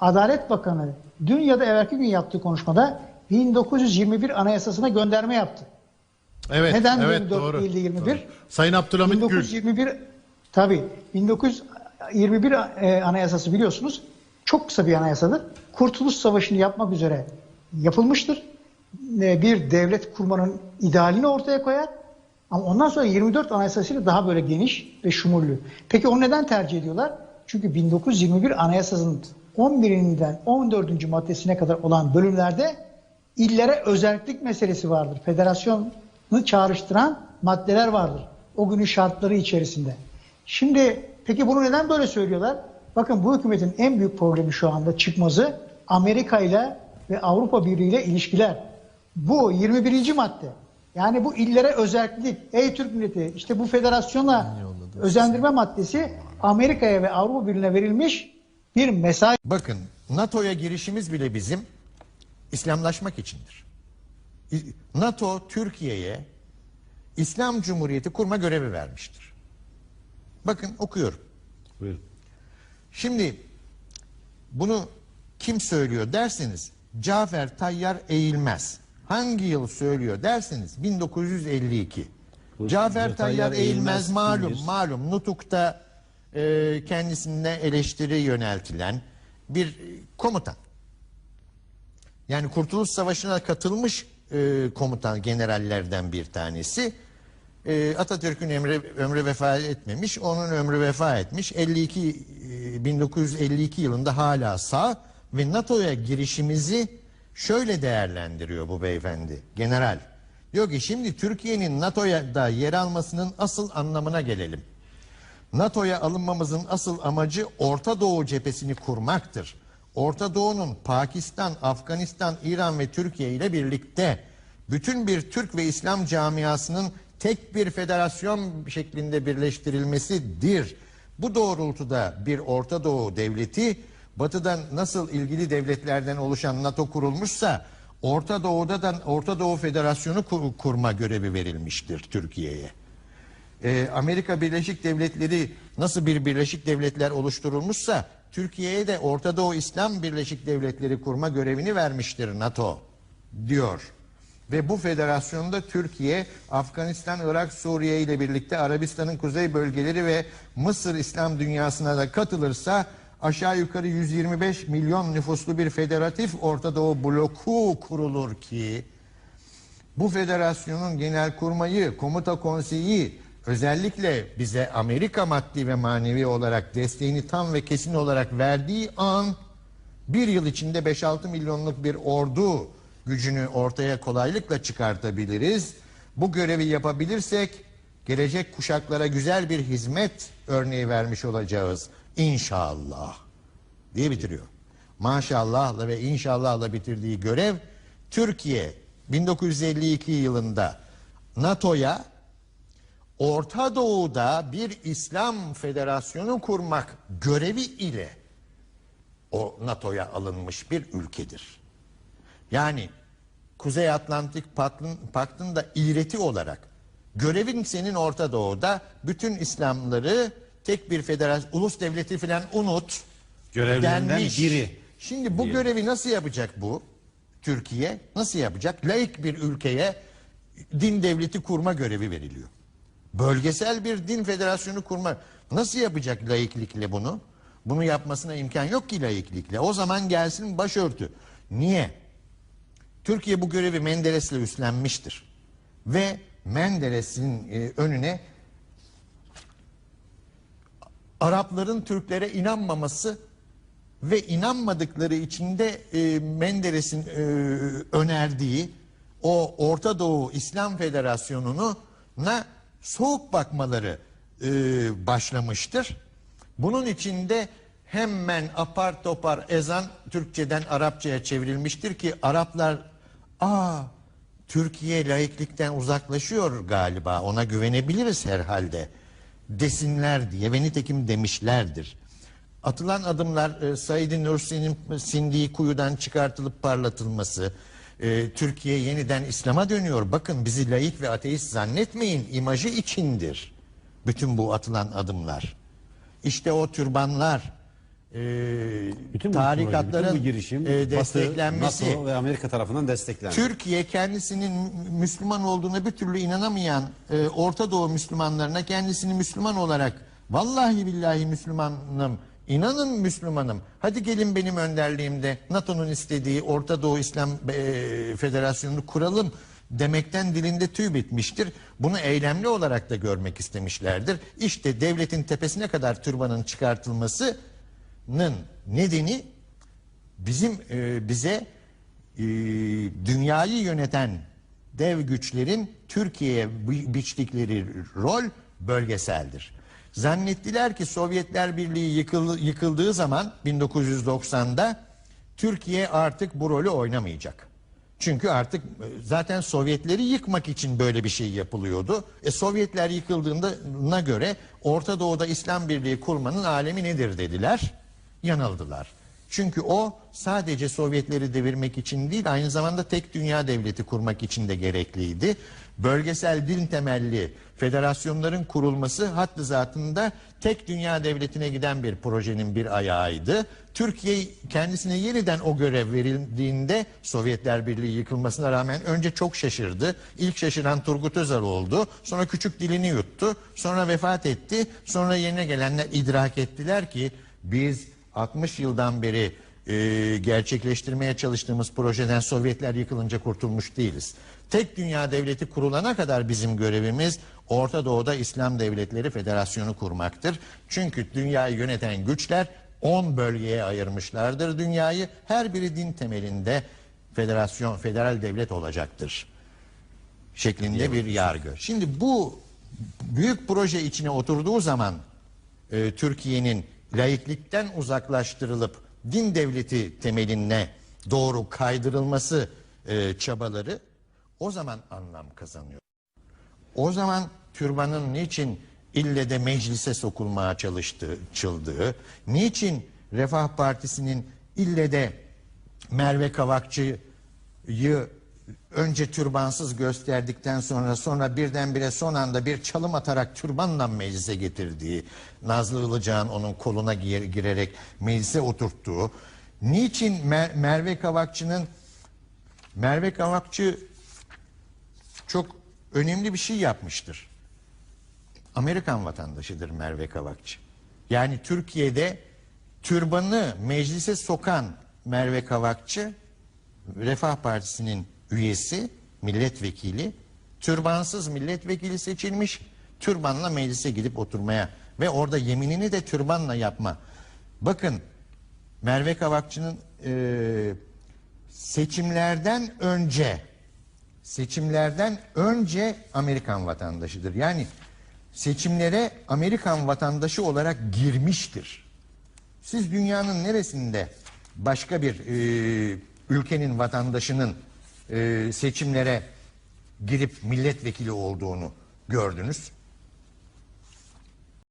Adalet Bakanı dün ya da evvelki gün yaptığı konuşmada 1921 Anayasası'na gönderme yaptı. Evet, Neden evet 24 doğru. değil de 21? Doğru. Sayın Abdülhamit Gül. 1921 tabii 1921 e, anayasası biliyorsunuz çok kısa bir anayasadır. Kurtuluş Savaşı'nı yapmak üzere yapılmıştır. E, Bir devlet kurmanın idealini ortaya koyar. Ama ondan sonra 24 anayasasıyla daha böyle geniş ve şumullü. Peki onu neden tercih ediyorlar? Çünkü 1921 anayasasının 11'inden 14. maddesine kadar olan bölümlerde illere özellik meselesi vardır. Federasyonu çağrıştıran maddeler vardır. O günün şartları içerisinde. Şimdi peki bunu neden böyle söylüyorlar? Bakın bu hükümetin en büyük problemi şu anda çıkmazı Amerika ile ve Avrupa Birliği ile ilişkiler. Bu 21. madde. Yani bu illere özellik, ey Türk milleti işte bu federasyona özendirme maddesi Amerika'ya ve Avrupa Birliği'ne verilmiş bir mesaj. Bakın NATO'ya girişimiz bile bizim İslamlaşmak içindir. NATO Türkiye'ye İslam Cumhuriyeti kurma görevi vermiştir. Bakın okuyorum. Buyurun. Şimdi bunu kim söylüyor derseniz Cafer Tayyar Eğilmez. Hangi yıl söylüyor derseniz 1952. Cafer Tayyar Eğilmez malum kimdir? malum Nutuk'ta e, kendisine eleştiri yöneltilen bir komutan. Yani Kurtuluş Savaşı'na katılmış e, komutan generallerden bir tanesi. E, Atatürk'ün ömrü, ömrü vefa etmemiş, onun ömrü vefa etmiş. 52 e, 1952 yılında hala sağ ve NATO'ya girişimizi şöyle değerlendiriyor bu beyefendi, general. Diyor ki şimdi Türkiye'nin NATO'ya da yer almasının asıl anlamına gelelim. NATO'ya alınmamızın asıl amacı Orta Doğu cephesini kurmaktır. Orta Doğu'nun Pakistan, Afganistan, İran ve Türkiye ile birlikte bütün bir Türk ve İslam camiasının tek bir federasyon şeklinde birleştirilmesidir. Bu doğrultuda bir Orta Doğu devleti batıdan nasıl ilgili devletlerden oluşan NATO kurulmuşsa Orta Doğu'da da Orta Doğu Federasyonu kur- kurma görevi verilmiştir Türkiye'ye. Ee, Amerika Birleşik Devletleri nasıl bir Birleşik Devletler oluşturulmuşsa Türkiye'ye de Orta Doğu İslam Birleşik Devletleri kurma görevini vermiştir NATO diyor. Ve bu federasyonda Türkiye, Afganistan, Irak, Suriye ile birlikte Arabistan'ın kuzey bölgeleri ve Mısır İslam dünyasına da katılırsa aşağı yukarı 125 milyon nüfuslu bir federatif Orta Doğu bloku kurulur ki bu federasyonun genel kurmayı, komuta konseyi özellikle bize Amerika maddi ve manevi olarak desteğini tam ve kesin olarak verdiği an bir yıl içinde 5-6 milyonluk bir ordu gücünü ortaya kolaylıkla çıkartabiliriz. Bu görevi yapabilirsek gelecek kuşaklara güzel bir hizmet örneği vermiş olacağız inşallah diye bitiriyor. Maşallahla ve inşallahla bitirdiği görev Türkiye 1952 yılında NATO'ya Orta Doğu'da bir İslam federasyonu kurmak görevi ile o NATO'ya alınmış bir ülkedir. Yani Kuzey Atlantik Paktın, Paktı'nda ileti olarak görevin senin Orta Doğu'da bütün İslamları tek bir federasyon, ulus devleti falan unut. Görevlerinden denmiş. biri. Şimdi bu görevi nasıl yapacak bu? Türkiye nasıl yapacak? Laik bir ülkeye din devleti kurma görevi veriliyor. Bölgesel bir din federasyonu kurma. Nasıl yapacak laiklikle bunu? Bunu yapmasına imkan yok ki laiklikle. O zaman gelsin başörtü. Niye? Türkiye bu görevi Menderes'le üstlenmiştir. Ve Menderes'in e, önüne Arapların Türklere inanmaması ve inanmadıkları içinde e, Menderes'in e, önerdiği o Orta Doğu İslam Federasyonu'na soğuk bakmaları e, başlamıştır. Bunun içinde hemen apar topar ezan Türkçeden Arapçaya çevrilmiştir ki Araplar aa Türkiye laiklikten uzaklaşıyor galiba ona güvenebiliriz herhalde desinler diye ve nitekim demişlerdir. Atılan adımlar e, Said Nursi'nin sindiği kuyudan çıkartılıp parlatılması, e, Türkiye yeniden İslam'a dönüyor. Bakın bizi laik ve ateist zannetmeyin imajı içindir. Bütün bu atılan adımlar. İşte o türbanlar, e, Bütün bu tarikatların bütün bu girişim e, desteklenmesi Batı, NATO ve Amerika tarafından desteklendi. Türkiye kendisinin Müslüman olduğuna bir türlü inanamayan e, Orta Doğu Müslümanlarına kendisini Müslüman olarak vallahi billahi Müslümanım inanın Müslümanım hadi gelin benim önderliğimde NATO'nun istediği Orta Doğu İslam e, Federasyonu'nu kuralım demekten dilinde tüy bitmiştir. Bunu eylemli olarak da görmek istemişlerdir. İşte devletin tepesine kadar türbanın çıkartılmasının nedeni bizim e, bize e, dünyayı yöneten dev güçlerin Türkiye'ye bi- biçtikleri rol bölgeseldir. Zannettiler ki Sovyetler Birliği yıkıl- yıkıldığı zaman 1990'da Türkiye artık bu rolü oynamayacak. Çünkü artık e, zaten Sovyetleri yıkmak için böyle bir şey yapılıyordu. E, Sovyetler yıkıldığına göre Orta Doğu'da İslam Birliği kurmanın alemi nedir dediler. Yanıldılar. Çünkü o sadece Sovyetleri devirmek için değil aynı zamanda tek dünya devleti kurmak için de gerekliydi. Bölgesel din temelli federasyonların kurulması hattı zatında tek dünya devletine giden bir projenin bir ayağıydı. Türkiye kendisine yeniden o görev verildiğinde Sovyetler Birliği yıkılmasına rağmen önce çok şaşırdı. İlk şaşıran Turgut Özal oldu. Sonra küçük dilini yuttu. Sonra vefat etti. Sonra yerine gelenler idrak ettiler ki biz 60 yıldan beri e, gerçekleştirmeye çalıştığımız projeden Sovyetler yıkılınca kurtulmuş değiliz. Tek dünya devleti kurulana kadar bizim görevimiz Orta Doğu'da İslam Devletleri Federasyonu kurmaktır. Çünkü dünyayı yöneten güçler 10 bölgeye ayırmışlardır dünyayı. Her biri din temelinde federasyon, federal devlet olacaktır şeklinde bir yargı. Şimdi bu büyük proje içine oturduğu zaman e, Türkiye'nin laiklikten uzaklaştırılıp din devleti temeline doğru kaydırılması e, çabaları o zaman anlam kazanıyor. O zaman türbanın niçin ille de meclise sokulmaya çalıştığı, çıldığı, niçin Refah Partisi'nin ille de Merve Kavakçı'yı önce türbansız gösterdikten sonra sonra birdenbire son anda bir çalım atarak türbanla meclise getirdiği, Nazlı Ilıcağ'ın onun koluna gir- girerek meclise oturttuğu, niçin Mer- Merve Kavakçı'nın Merve Kavakçı çok önemli bir şey yapmıştır. Amerikan vatandaşıdır Merve Kavakçı. Yani Türkiye'de türbanı meclise sokan Merve Kavakçı Refah Partisi'nin üyesi, milletvekili, türbansız milletvekili seçilmiş, türbanla meclise gidip oturmaya ve orada yeminini de türbanla yapma. Bakın Merve Kavakçı'nın e, seçimlerden önce seçimlerden önce Amerikan vatandaşıdır. Yani seçimlere Amerikan vatandaşı olarak girmiştir. Siz dünyanın neresinde başka bir e, ülkenin vatandaşının e, seçimlere girip milletvekili olduğunu gördünüz?